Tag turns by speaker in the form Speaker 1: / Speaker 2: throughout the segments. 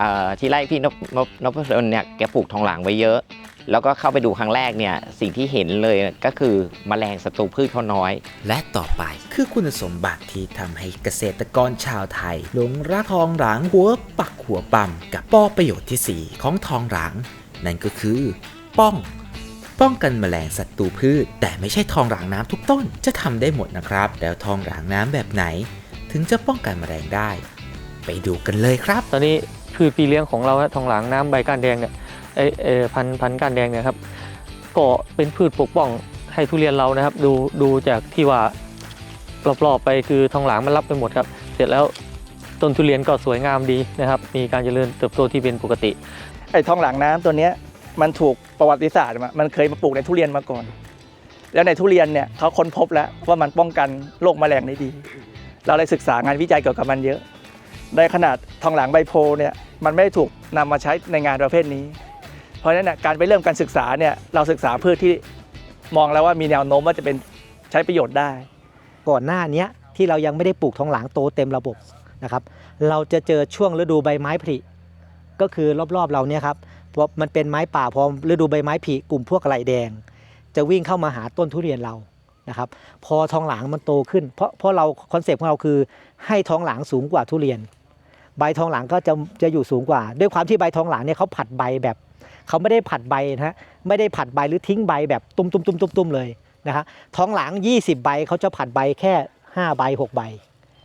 Speaker 1: เอ่อที่ไร่พี่นพนพนพดลเนี่ยแกปลูกทองหลางไว้เยอะ แล้วก็เข้าไปดูครั้งแรกเนี่ยสิ่งที่เห็นเลยก็คือแมลงศัตรูพืชเขาน้อย
Speaker 2: และต่อไปคือคุณสมบัติที่ทำให้เกษตรกรชาวไทยหลงรักทองหลางหัวปักหัวปั๊มกับป้อประโยชน์ที่ 4 ของทองหลาง นั่นก็คือป้องป้องกันแมลงศัตรูพืช แต่ไม่ใช่ทองหลางน้ำทุกต้นจะทำได้หมดนะครับ แล้วทองหลางน้ำแบบไหน ถึงจะป้องกันแมลงได้ ไปดูกันเลยครับ
Speaker 3: ตอนนี้ พืชปีเลี้ยงของเราทองหลางน้ำใบก้านแดงเนี่ยเอเอพันพันก้านแดงเนี่ยครับก็เป็นพืชปกป้องให้ทุเรียนเรานะครับ ดูดูจากที่ว่ารอบๆไปคือทองหลางมันรับไปหมดครับ เสร็จแล้วต้นทุเรียนก็สวยงามดีนะครับ มีการเจริญเติบโตที่เป็นปกติ
Speaker 4: ไอ้ทองหลางน้ำตัวเนี้ยมันถูกประวัติศาสตร์มามันเคยมาปลูกในทุเรียนมาก่อน แล้วในทุเรียนเนี่ยเขาค้นพบแล้วว่ามันป้องกันโรคแมลงได้ดี เราเลยศึกษางานวิจัยเกี่ยวกับมันเยอะในขนาดทองหลางใบโพเนี่ย มันไม่ได้ถูกนำมาใช้ในงานประเภทนี้ เพราะฉะนั้นเนยการไปเริ่มการศึกษาเนี่ยเราศึกษาพืชที่มองแล้วว่ามีแนวโน้มว่าจะเป็นใช้ประโยชน์ได้
Speaker 5: ก่อนหน้านี้ที่เรายังไม่ได้ปลูกทองหลางโตเต็มระบบนะครับ เราจะเจอช่วงฤดูใบไม้ผลิก็คือรอบๆเราเนี่ยครับเพราะมันเป็นไม้ป่าพอฤดูใบไม้ผลิกลุ่มพวกไหลแดง จะวิ่งเข้ามาหาต้นทุเรียนเรานะครับ พอทองหลางมันโตขึ้น เพราะเพราะเราคอนเซปต์ของเราคือให้ทองหลางสูงกว่าทุเรียน ใบทองหลางก็จะจะอยู่สูงกว่า ด้วยความที่ใบทองหลางเนี่ยเขาผัดใบแบบเขาไม่ได้ผัดใบนะฮะไม่ได้ผัดใบหรือทิ้งใบแบบตุ้มตุ้มตุ้มตุ้มตุ้มเลยนะฮะทองหลัง 20 ใบเขาจะผัดใบแค่ 5 ใบ 6 ใบ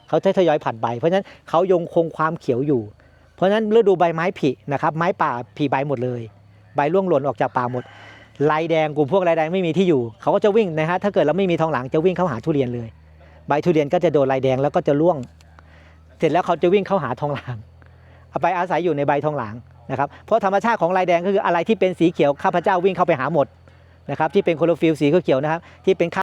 Speaker 5: เขาจะทยอยผัดใบ เพราะฉะนั้นเขายงคงความเขียวอยู่ เพราะฉะนั้นฤดูใบไม้ผลินะครับไม้ป่าผลิใบหมดเลย ใบร่วงหล่นออกจากป่าหมดลายแดงกลุ่มพวกลายแดงไม่มีที่อยู่เขาก็จะวิ่งนะฮะถ้าเกิดเราไม่มีทองหลังจะวิ่งเข้าหาทุเรียนเลย ใบทุเรียนก็จะโดนลายแดงแล้วก็จะร่วง เสร็จแล้วเขาจะวิ่งเข้าหาทองหลางเอาไปอาศัยอยู่ในใบทองหลางนะครับเพราะธรรมชาติของลายแดงก็คืออะไรที่เป็นสีเขียวข้าพเจ้าวิ่งเข้าไปหาหมดนะครับที่เป็นโคโลฟิลสีเขียวนะครับที่เป็น